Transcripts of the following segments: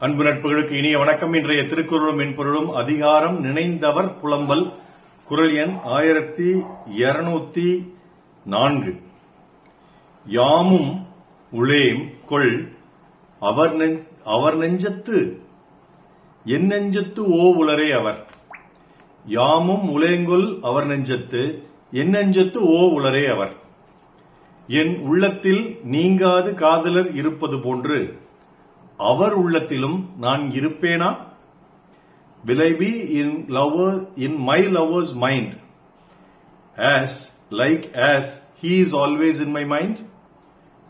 அன்பு நட்புகளுக்கு இனிய வணக்கம். இன்றைய திருக்குறளும் மென்பொருளும் அதிகாரம் நினைந்தவர் புலம்பல் குரல் எண் ஆயிரத்தி இருநூத்தி நான்கு. யாமும் உளேம் கொள் அவர் அவர் நெஞ்சத்து என் நெஞ்சத்து ஓ உலரே அவர். யாமும் உலேங்கொல் அவர் நெஞ்சத்து என் நெஞ்சத்து ஓ உலரே அவர். என் உள்ளத்தில் நீங்காது காதலர் இருப்பது போன்று அவர் உள்ளத்திலும் நான் இருப்பேனா? Will I be in lover in my lover's mind? As like as he is always in my mind?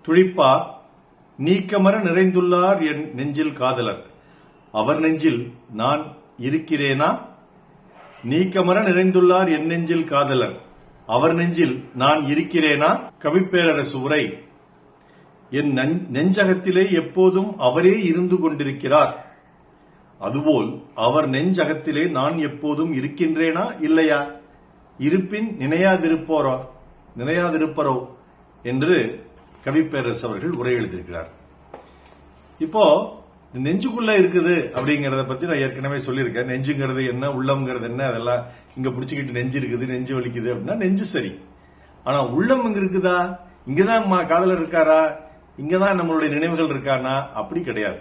துடிப்பா நீக்கமர நிறைந்துள்ளார் என் நெஞ்சில் காதலர். அவர் நெஞ்சில் நான் இருக்கிறேனா? நீக்கமர நிறைந்துள்ளார் என் நெஞ்சில் காதலர். அவர் நெஞ்சில் நான் இருக்கிறேனா? கவிப்பேரரசு உரை. என் நெஞ்சகத்திலே எப்போதும் அவரே இருந்து கொண்டிருக்கிறார். அதுபோல் அவர் நெஞ்சகத்திலே நான் எப்போதும் இருக்கின்றேனா இல்லையா? இருப்பின் நினையாதிருப்போரோ நினையாதிருப்பரோ என்று கவிப்பேரரசு அவர்கள் உரை எழுதியிருக்கிறார். இப்போ இந்த நெஞ்சுக்குள்ள இருக்குது அப்படிங்கறத பத்தி நான் ஏற்கனவே சொல்லியிருக்கேன். நெஞ்சுங்கிறது என்ன உள்ளம்ங்கிறது என்ன அதெல்லாம் இங்க புடிச்சுக்கிட்டு நெஞ்சு இருக்குது நெஞ்சு வலிக்குது அப்படின்னா நெஞ்சு சரி. ஆனா உள்ளம் இங்க இருக்குதா? இங்கதான் ம- காதலர் இருக்காரா? இங்கதான் நம்மளுடைய நினைவுகள் இருக்கானா அப்படி கிடையாது.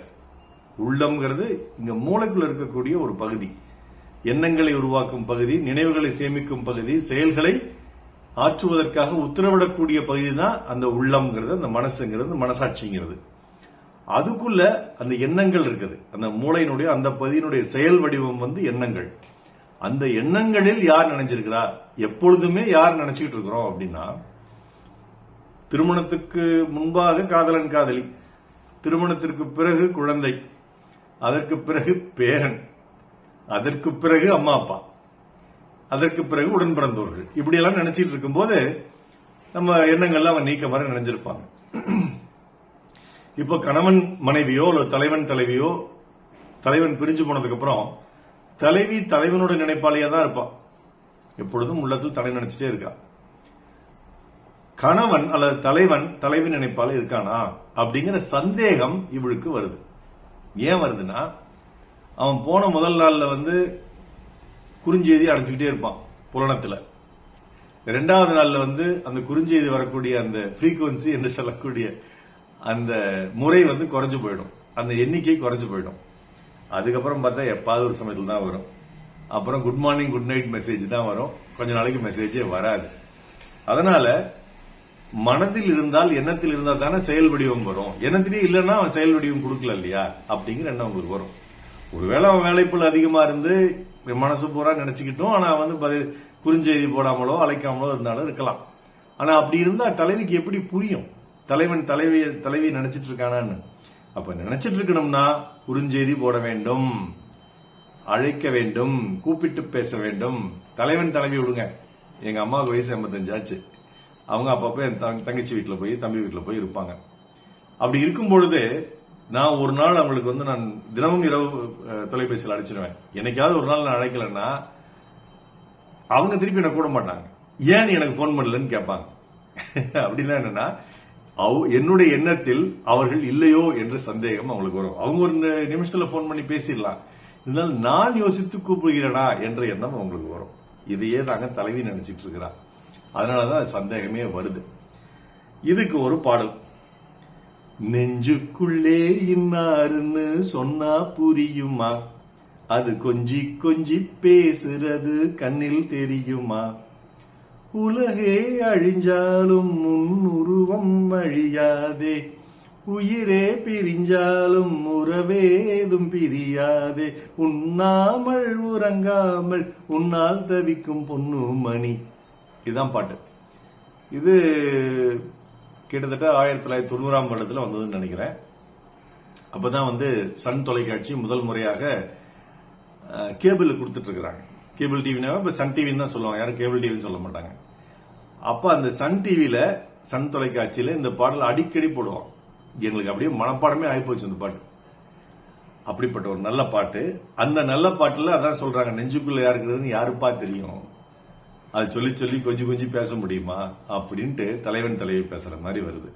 உள்ளம்ங்கிறது இங்க மூளைக்குள்ள இருக்கக்கூடிய ஒரு பகுதி. எண்ணங்களை உருவாக்கும் பகுதி நினைவுகளை சேமிக்கும் பகுதி செயல்களை ஆற்றுவதற்காக உத்தரவிடக்கூடிய பகுதி தான் அந்த உள்ளம்ங்கிறது அந்த மனசுங்கிறது மனசாட்சிங்கிறது. அதுக்குள்ள அந்த எண்ணங்கள் இருக்குது. அந்த மூளையினுடைய அந்த பகுதியினுடைய செயல் வடிவம் வந்து எண்ணங்கள். அந்த எண்ணங்களில் யார் நினைஞ்சிருக்கிறா? எப்பொழுதுமே யார் நினைச்சுக்கிட்டு இருக்கிறோம் அப்படின்னா திருமணத்துக்கு முன்பாக காதலன் காதலி. திருமணத்திற்கு பிறகு குழந்தை. அதற்கு பிறகு பேரன். அதற்கு பிறகு அம்மா அப்பா. அதற்கு பிறகு உடன் பிறந்தவர்கள் இப்படி எல்லாம் நினைச்சிட்டு இருக்கும்போது நம்ம எண்ணங்கள்லாம் அவன் நீக்க மாதிரி நினைஞ்சிருப்பாங்க. இப்போ கணவன் மனைவியோ அல்லது தலைவன் தலைவியோ தலைவன் பிரிஞ்சு போனதுக்கு அப்புறம் தலைவி தலைவனோட நினைப்பாளியா தான் இருப்பான் எப்பொழுதும் உள்ளத்தில் தலை நினைச்சிட்டே இருக்கா. கணவன் அல்லது தலைவன் தலைவி நினைப்பால இருக்கானா? அப்படிங்கிற சந்தேகம் இவளுக்கு வருது. ஏன் வருதுன்னா அவன் போன முதல் நாள்ல வந்து குறிஞ்செய்தி அடைஞ்சுக்கிட்டே இருப்பான் புலனத்துல. ரெண்டாவது நாள்ல வந்து அந்த குறிஞ்செய்தி வரக்கூடிய அந்த ஃப்ரீக்குவன்சி என்று சொல்லக்கூடிய அந்த முறை வந்து குறைஞ்சு போயிடும். அந்த எண்ணிக்கை குறைஞ்சு போயிடும். அதுக்கப்புறம் பார்த்தா எப்பாவது ஒரு சமயத்தில் தான் வரும். அப்புறம் good morning good night message தான் வரும். கொஞ்ச நாளைக்கு மெசேஜே வராது. அதனால மனதில் இருந்தால் எண்ணத்தில் இருந்தால் தானே செயல் வடிவம் வரும். எண்ணத்திலே இல்லைன்னா அவன் செயல் வடிவம் கொடுக்கல இல்லையா? அப்படிங்கிற எண்ணம் உங்களுக்கு வரும். ஒருவேளை அவன் வேலைப்புல அதிகமா இருந்து மனசு பூரா நினைச்சுக்கிட்டும் ஆனா வந்து பதில் குறுஞ்செய்தி போடாமலோ அழைக்காமலோ இருந்தாலும் இருக்கலாம். ஆனா அப்படி இருந்தா தலைவிக்கு எப்படி புரியும்? தலைவன் தலைவி தலைவி நினைச்சிட்டு இருக்கானான்னு. அப்ப நினைச்சிட்டு இருக்கணும்னா குறுஞ்செய்தி போட வேண்டும். அழைக்க வேண்டும். கூப்பிட்டு பேச வேண்டும். தலைவன் தலைவி விடுங்க. எங்க அம்மாவுக்கு வயசு எண்பத்தஞ்சு ஆச்சு அவங்க அப்பப்போ என் தங்- தங்கச்சி வீட்டுல போய் தம்பி வீட்டுல போய் இருப்பாங்க. அப்படி இருக்கும் பொழுது நான் ஒரு நாள் அவங்களுக்கு வந்து நான் தினமும் இரவு தொலைபேசியில் அடிச்சிருவேன். என்னைக்காவது ஒரு நாள் நான் அழைக்கலன்னா அவங்க திருப்பி என்ன கூட மாட்டாங்க. ஏன் எனக்கு போன் பண்ணலன்னு கேட்பாங்க. அப்படின்னா என்னன்னா அவ- என்னுடைய எண்ணத்தில் அவர்கள் இல்லையோ என்ற சந்தேகம் அவங்களுக்கு வரும். அவங்க ஒரு நிமிஷத்துல போன் பண்ணி பேசிடலாம். இருந்தாலும் நான் யோசித்து கூப்பிடுகிறேனா என்ற எண்ணம் அவங்களுக்கு வரும். இதையே தாங்க தலைவி நினைச்சிட்டு இருக்கிறான் அதனாலதான் சந்தேகமே வருது. இதுக்கு ஒரு பாடல். நெஞ்சுக்குள்ளே இன்னாருன்னு சொன்னா புரியுமா? அது கொஞ்சி கொஞ்சி பேசுறது கண்ணில் தெரியுமா? உலகே அழிஞ்சாலும் முன் உருவம் அழியாதே. உயிரே பிரிஞ்சாலும் உறவேதும் பிரியாதே. உண்ணாமல் உறங்காமல் உன்னால் தவிக்கும் பொண்ணு மணி இதுதான் பாட்டு. இது கிட்டத்தட்ட ஆயிரத்தி தொள்ளாயிரத்தி தொண்ணூறாம் வருடத்தில் வந்ததுன்னு நினைக்கிறேன். அப்பதான் வந்து சன் தொலைக்காட்சி முதல் முறையாக கேபிள் கொடுத்துட்டு இருக்கிறாங்க. கேபிள் டிவினா இப்போ சன் டிவின்னு தான் சொல்லுவாங்க. யாரும் கேபிள் டிவின்னு சொல்ல மாட்டாங்க. அப்போ அந்த சன் டிவியில் சன் தொலைக்காட்சியில் இந்த பாடல் அடிக்கடி போடுவான் எங்களுக்கு அப்படியே மனப்பாடமே ஆகிப்போச்சு அந்த பாட்டு. அப்படிப்பட்ட ஒரு நல்ல பாட்டு. அந்த நல்ல பாட்டில் அதான் சொல்கிறாங்க நெஞ்சுக்குள்ள யாருக்குறதுன்னு யாருப்பா தெரியும்? அது சொல்லி சொல்லி கொஞ்சம் கொஞ்சம் பேச முடியுமா? அப்படின்ட்டு தலைவன் தலைவி பேசுற மாதிரி வருது.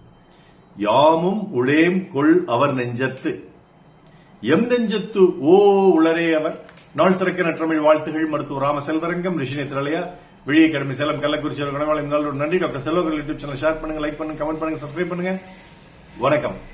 யாமும் உளேம் கொள் அவர் நெஞ்சத்து. எம் நெஞ்சத்து ஓ உளரே அவர். நாள் சிறக்க நற்றமிழ் வாழ்த்துகள் மருத்துவ ராம செல்வரங்கம் ரிஷினி திரளையா விழிய கடமை சேலம் கள்ளக்குறிச்சி கணவாளி நன்றி. டாக்டர் செல்வர்கள் யூடியூப் சேனல் ஷேர் பண்ணுங்க லைக் பண்ணுங்க கமெண்ட் பண்ணுங்க சப்ஸ்கிரைப் பண்ணுங்க. வணக்கம்.